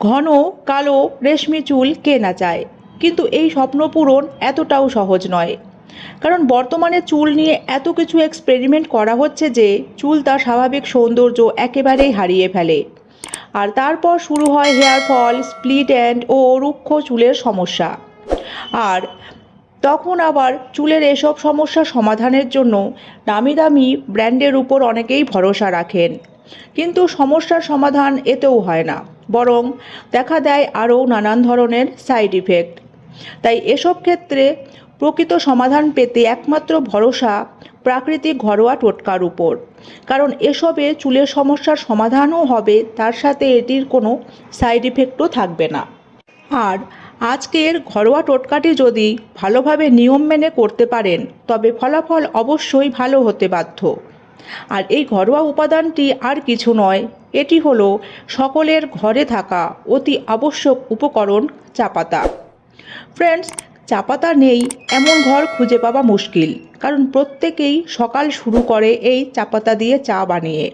ঘন, কালো, রেশমি চুল কে না চায়। কিন্তু এই স্বপ্ন পূরণ এতটাও সহজ নয়। কারণ বর্তমানে চুল নিয়ে এত কিছু এক্সপেরিমেন্ট করা হচ্ছে যে চুল তার স্বাভাবিক সৌন্দর্য একেবারেই হারিয়ে ফেলে। আর তারপর শুরু হয় হেয়ার ফল স্প্লিট অ্যান্ড ও রুক্ষ চুলের সমস্যা। আর তখন আবার চুলের এসব সমস্যা সমাধানের জন্য দামি দামি ব্র্যান্ডের উপর অনেকেই ভরসা রাখেন। কিন্তু সমস্যার সমাধান এতেও হয় না, বরং দেখা দেয় আরও নানান ধরনের সাইড ইফেক্ট তাই এসব ক্ষেত্রে প্রকৃত সমাধান পেতে একমাত্র ভরসা প্রাকৃতিক ঘরোয়া টোটকার উপর। কারণ এসবে চুলের সমস্যার সমাধানও হবে, তার সাথে এটির কোনো সাইড ইফেক্টও থাকবে না। আর আজকের ঘরোয়া টোটকাটি যদি ভালোভাবে নিয়ম মেনে করতে পারেন, তবে ফলাফল অবশ্যই ভালো হতে বাধ্য। আর এই ঘরোয়া উপাদানটি আর কিছু নয়। এটি হলো সকলের ঘরে থাকা অতি আবশ্যক উপকরণ চা পাতা ফ্রেন্ডস চা পাতা নেই এমন ঘর খুঁজে পাওয়া মুশকিল, কারণ প্রত্যেকেই সকাল শুরু করে এই চা পাতা দিয়ে চা বানিয়ে।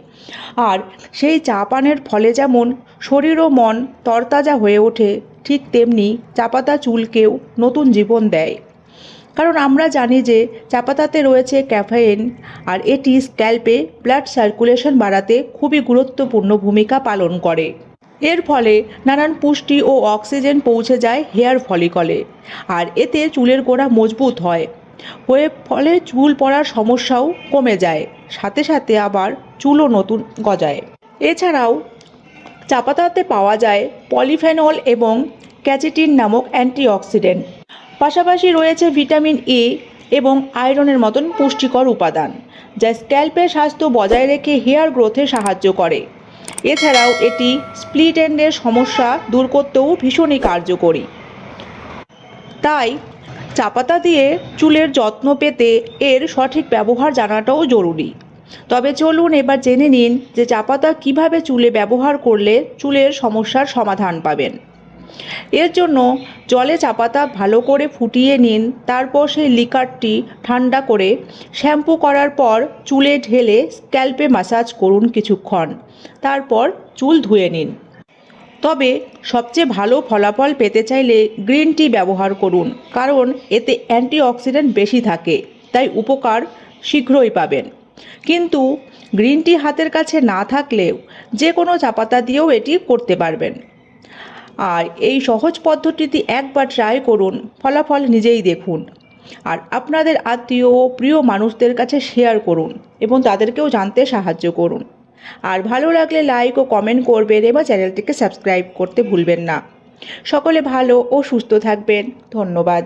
আর সেই চা পানের ফলে যেমন শরীর ও মন তরতাজা হয়ে ওঠে, ঠিক তেমনি চা পাতা চুলকেও নতুন জীবন দেয়। কারণ আমরা জানি যে চা পাতাতে রয়েছে ক্যাফেইন আর এটি স্ক্যাল্পে ব্লাড সার্কুলেশন বাড়াতে খুবই গুরুত্বপূর্ণ ভূমিকা পালন করে। এর ফলে নানান পুষ্টি ও অক্সিজেন পৌঁছে যায় হেয়ার ফলিকলে, আর এতে চুলের গোড়া মজবুত হয়। হয়ে ফলে চুল পড়ার সমস্যাও কমে যায়, সাথে সাথে আবার চুলও নতুন গজায়। এছাড়াও চাপাতাতে পাওয়া যায় পলিফেনল এবং ক্যাচিটিন নামক অ্যান্টিঅক্সিডেন্ট। পাশাপাশি রয়েছে ভিটামিন এ এবং আয়রনের মতন পুষ্টিকর উপাদান, যা স্ক্যাল্পের স্বাস্থ্য বজায় রেখে হেয়ার গ্রোথে সাহায্য করে। এছাড়াও এটি স্প্লিট এন্ডের সমস্যা দূর করতেও ভীষণই কার্যকরী। তাই চা পাতা দিয়ে চুলের যত্ন পেতে এর সঠিক ব্যবহার জানাটাও জরুরি। তবে চলুন এবার জেনে নিন যে চা পাতা কীভাবে চুলে ব্যবহার করলে চুলের সমস্যার সমাধান পাবেন। এর জন্য জলে চা পাতা ভালো করে ফুটিয়ে নিন। তারপর সেই লিকারটি ঠান্ডা করে শ্যাম্পু করার পর চুলে ঢেলে স্ক্যাল্পে ম্যাসাজ করুন কিছুক্ষণ। তারপর চুল ধুয়ে নিন। তবে সবচেয়ে ভালো ফলাফল পেতে চাইলে গ্রিন টি ব্যবহার করুন, কারণ এতে অ্যান্টিঅক্সিডেন্ট বেশি থাকে, তাই উপকার শীঘ্রই পাবেন। কিন্তু গ্রিন টি হাতের কাছে না থাকলেও যে কোনো চা পাতা দিয়েও এটি করতে পারবেন। আর এই সহজ পদ্ধতিটি একবার ট্রাই করুন, ফলাফল নিজেই দেখুন। আর আপনাদের আত্মীয় ও প্রিয় মানুষদের কাছে শেয়ার করুন এবং তাদেরকেও জানতে সাহায্য করুন। আর ভালো লাগলে লাইক ও কমেন্ট করবেন এবং চ্যানেলটিকে সাবস্ক্রাইব করতে ভুলবেন না। সকলে ভালো ও সুস্থ থাকবেন। ধন্যবাদ।